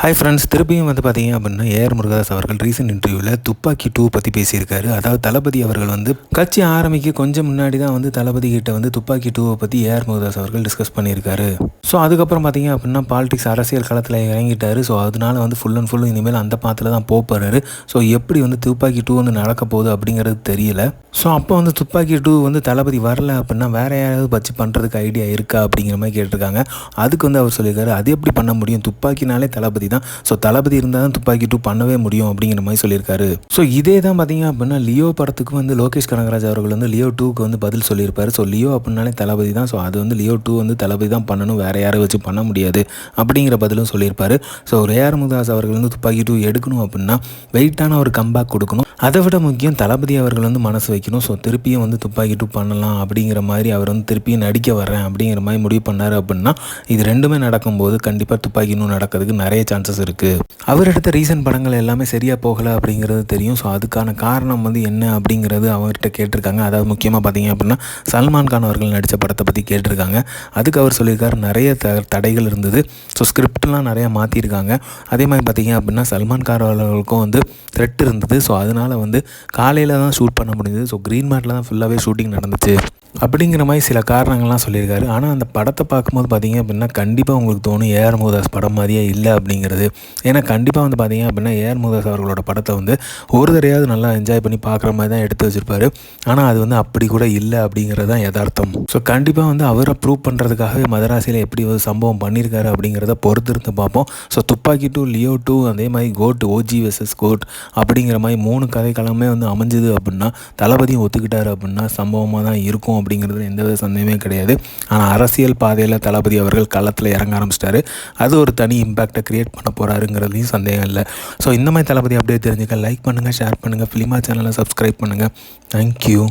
Hi friends திருப்பியும் வந்து பார்த்தீங்க அப்படின்னா ஏஆர் முருகதாஸ் அவர்கள் ரீசெண்ட் இன்டர்வியூவில் துப்பாக்கி டூ பற்றி பேசியிருக்காரு. அதாவது தளபதி அவர்கள் வந்து கட்சி ஆரம்பிக்க கொஞ்சம் முன்னாடி தான் வந்து தளபதி கிட்ட வந்து துப்பாக்கி டூவை பற்றி ஏஆர் முருகதாஸ் அவர்கள் டிஸ்கஸ் பண்ணியிருக்காரு. ஸோ அதுக்கப்புறம் பார்த்தீங்க அப்படின்னா பாலிடிக்ஸ் அரசியல் களத்தில் இறங்கிட்டாரு. ஸோ அதனால வந்து ஃபுல் அண்ட் ஃபுல் இனிமேல் அந்த பாத்தில் தான் போகிறாரு ஸோ எப்படி வந்து துப்பாக்கி டூ வந்து நடக்க போகுது அப்படிங்கிறது தெரியல. ஸோ அப்போ வந்து துப்பாக்கி டூ வந்து தளபதி வரல அப்படின்னா வேற யாராவது வச்சு பண்ணுறதுக்கு ஐடியா இருக்கா அப்படிங்கிற மாதிரி கேட்டிருக்காங்க. அதுக்கு வந்து அவர் சொல்லியிருக்காரு அது எப்படி பண்ண முடியும்? துப்பாக்கினாலே தளபதி தான். ஸோ தளபதி இருந்தால் தான் துப்பாக்கி டூ பண்ணவே முடியும் அப்படிங்கிற மாதிரி சொல்லியிருக்காரு. ஸோ இதே தான் பார்த்தீங்க அப்படின்னா லியோ படத்துக்கு வந்து லோகேஷ் கனகராஜ் அவர்கள் வந்து லியோ டூக்கு வந்து பதில் சொல்லியிருப்பாரு. ஸோ லியோ அப்படின்னாலே தளபதி தான். ஸோ அது வந்து லியோ டூ வந்து தளபதி தான் பண்ணணும். வேற யாரை வச்சு பண்ண முடியாது அப்படிங்கிற பதிலும் சொல்லியிருப்பாரு. ஸோ ரேஆர் முதாஸ் அவர்கள் வந்து துப்பாக்கி டூ எடுக்கணும் அப்படின்னா வெயிட்டான ஒரு கம்பேக் கொடுக்கணும். அதை விட முக்கியம் தளபதி அவர்கள் வந்து மனசு வைக்கணும். ஸோ திருப்பியும் வந்து துப்பாக்கி டூ பண்ணலாம் அப்படிங்கிற மாதிரி அவர் வந்து திருப்பியும் நடிக்க வர்றேன் அப்படிங்கிற மாதிரி முடிவு பண்ணார் அப்படின்னா இது ரெண்டுமே நடக்கும்போது கண்டிப்பாக துப்பாக்கி இன்னும் நடக்கிறதுக்கு நிறைய சான்சஸ் இருக்குது அவர் எடுத்த ரீசன்ட் படங்கள் எல்லாமே சரியாக போகலை அப்படிங்கிறது தெரியும். ஸோ அதுக்கான காரணம் வந்து என்ன அப்படிங்கிறது அவர்கிட்ட கேட்டிருக்காங்க. அதாவது முக்கியமாக பார்த்தீங்க அப்படின்னா சல்மான் கான் அவர்கள் நடித்த படத்தை பற்றி கேட்டிருக்காங்க. அதுக்கு அவர் சொல்லியிருக்காரு நிறைய த தடைகள் இருந்தது. ஸோ ஸ்கிரிப்ட்லாம் நிறையா மாற்றிருக்காங்க அதே மாதிரி பார்த்தீங்க அப்படின்னா சல்மான் கான் அவர்களுக்கும் வந்து த்ரெட் இருந்தது. ஸோ அதனால் வந்து காலையில் தான் ஷூட் பண்ண முடிஞ்சது. ஸோ க்ரீன் மேட்டில் தான் ஃபுல்லாகவே ஷூட்டிங் நடந்துச்சு. அப்படிங்கிற மாதிரி சில காரணங்கள்லாம் சொல்லியிருக்காரு. ஆனால் அந்த படத்தை பார்க்கும்போது பார்த்தீங்க அப்படின்னா கண்டிப்பாக உங்களுக்கு தோணும் ஏஆர் முகதாஸ் படம் மாதிரியே இல்லை அப்படிங்கிறது. ஏன்னா கண்டிப்பாக வந்து பார்த்தீங்க அப்படின்னா ஏஆர் முகதாஸ் அவர்களோட படத்தை வந்து ஒரு தடையாவது நல்லா என்ஜாய் பண்ணி பார்க்குற மாதிரி தான் எடுத்து வச்சிருப்பாரு. ஆனால் அது வந்து அப்படி கூட இல்லை அப்படிங்கிறது தான் யதார்த்தம். ஸோ கண்டிப்பாக வந்து அவரை ப்ரூவ் பண்ணுறதுக்காகவே மதராசியில் எப்படி ஒரு சம்பவம் பண்ணியிருக்காரு அப்படிங்கிறத பொறுத்திருந்து பார்ப்போம். ஸோ துப்பாக்கி டூ லியோ டூ அதே மாதிரி கோட் ஓஜி வெர்சஸ் கோட் அப்படிங்கிற மாதிரி மூணு கதைக்களமே வந்து அமைஞ்சது அப்படின்னா தளபதியும் ஒத்துக்கிட்டாரு அப்படின்னா சம்பவமாக தான் இருக்கும் அப்படிங்கிறது எந்த வித சந்தேகமே கிடையாது. ஆனால் அரசியல் பாதையில் தளபதி அவர்கள் களத்தில் இறங்க ஆரம்பிச்சிட்டாரு. அது ஒரு தனி இம்பேக்டை க்ரியேட் பண்ண போகிறாருங்கிறதையும் சந்தேகம் இல்லை. ஸோ இந்த மாதிரி தளபதி அப்படியே தெரிஞ்சுக்க லைக் பண்ணுங்கள் ஷேர் பண்ணுங்கள் ஃபிலிமா சேனலை சப்ஸ்கிரைப் பண்ணுங்கள் தேங்க்யூ